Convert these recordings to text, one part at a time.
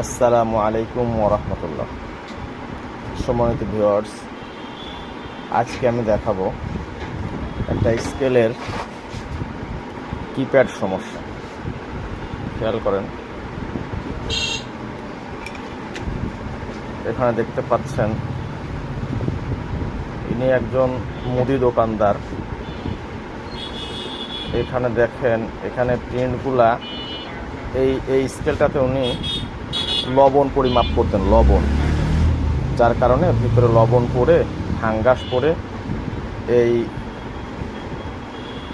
আসসালামু আলাইকুম ওরহমতুল্লাহ সম্মানিত ভিউয়ার্স, আজকে আমি দেখাবো একটা স্কেলের কিপ্যাড সমস্যা। খেয়াল করেন। এখানে দেখতে পাচ্ছেন, ইনি একজন মুদি দোকানদার। এখানে দেখেন, এখানে প্রিন্টগুলা এই এই স্কেলটাতে উনি লবণ পরিমাপ করতেন, লবণ। যার কারণে ভিতরে লবণ পরে হাঙ্গাস পরে এই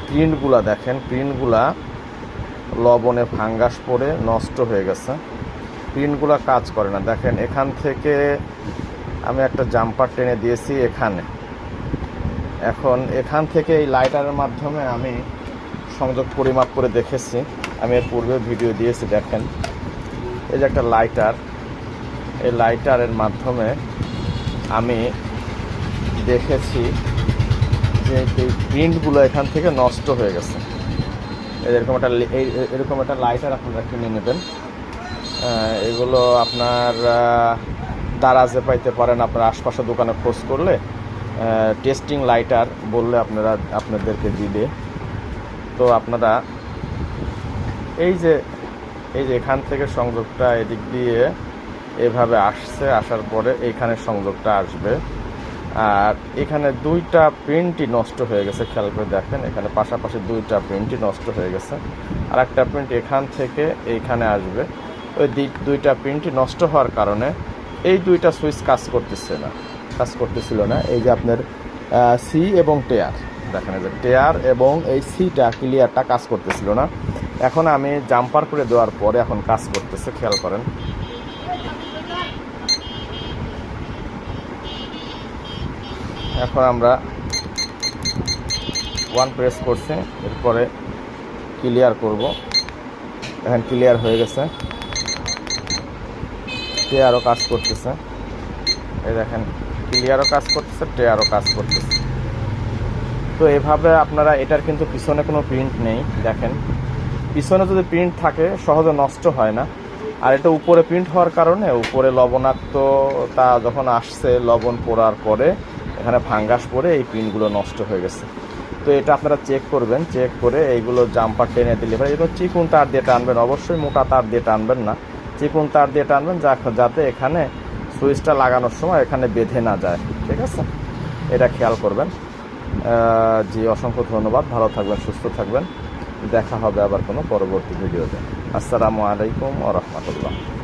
প্রিন্টগুলা দেখেন, প্রিন্টগুলা লবণে ফাঙ্গাস পরে নষ্ট হয়ে গেছে। প্রিন্টগুলা কাজ করে না। দেখেন, এখান থেকে আমি একটা জাম্পার টেনে দিয়েছি এখানে। এখন এখান থেকে এই লাইটারের মাধ্যমে আমি সংযোগ পরিমাপ করে দেখেছি। আমি এর পূর্বে ভিডিও দিয়েছি, দেখেন। এই যে একটা লাইটার এই লাইটারের মাধ্যমে আমি দেখেছি যে এই প্রিন্টগুলো এখান থেকে নষ্ট হয়ে গেছে। এরকম একটা এরকম একটা লাইটার আপনারা কিনে নেবেন। এগুলো আপনার দারাজে পাইতে পারেন, আপনার আশপাশের দোকানে খোঁজ করলে টেস্টিং লাইটার বললে আপনারা, আপনাদেরকে দিবে তো আপনারা এই যে এই যে এখান থেকে সংযোগটা এদিক দিয়ে এভাবে আসছে, আসার পরে এইখানে সংযোগটা আসবে। আর এখানে দুইটা প্রিন্টই নষ্ট হয়ে গেছে, খেয়াল করে দেখেন। এখানে পাশাপাশি দুইটা প্রিন্টই নষ্ট হয়ে গেছে। আর একটা প্রিন্ট এখান থেকে এইখানে আসবে। ওই দুইটা প্রিন্টই নষ্ট হওয়ার কারণে এই দুইটা সুইচ কাজ করতেছে না, কাজ করতেছিল না। এই যে আপনার সি এবং টেয়ার। দেখেন যে টেয়ার এবং এই সিটা, ক্লিয়ারটা কাজ করতেছিল না। এখন আমি জাম্পার করে দেওয়ার পরে এখন কাজ করতেছে, খেয়াল করেন। এখন আমরা ওয়ান প্রেস করছে, এরপরে ক্লিয়ার করব। এখন ক্লিয়ার হয়ে গেছে। টেয়ারও কাজ করতেছে। এই দেখেন ক্লিয়ারও কাজ করতেছে টেয়ারও কাজ করতেছে। তো এভাবে আপনারা, এটার কিন্তু পিছনে কোনো প্রিন্ট নেই, দেখেন। পিছনে যদি প্রিন্ট থাকে, সহজে নষ্ট হয় না। আর এটা উপরে প্রিন্ট হওয়ার কারণে, উপরে লবণাক্ততা যখন আসছে, লবণ পড়ার পরে, এখানে ফাঙ্গাস পরে এই প্রিন্টগুলো নষ্ট হয়ে গেছে। তো এটা আপনারা চেক করবেন চেক করে এইগুলো জাম্পার টেনে দিলে এবার এগুলো চিকুন তার দিয়ে টানবেন, অবশ্যই মোটা তার দিয়ে টানবেন না। চিকুন তার দিয়ে টানবেন, যা- যাতে এখানে সুইচটা লাগানোর সময় এখানে বেঁধে না যায়। ঠিক আছে? এটা খেয়াল করবেন। জি, অসংখ্য ধন্যবাদ। ভালো থাকবেন, সুস্থ থাকবেন। দেখা হবে আবার কোনো পরবর্তী ভিডিওতে। আসসালামু আলাইকুম ও রহমতুল্লাহ।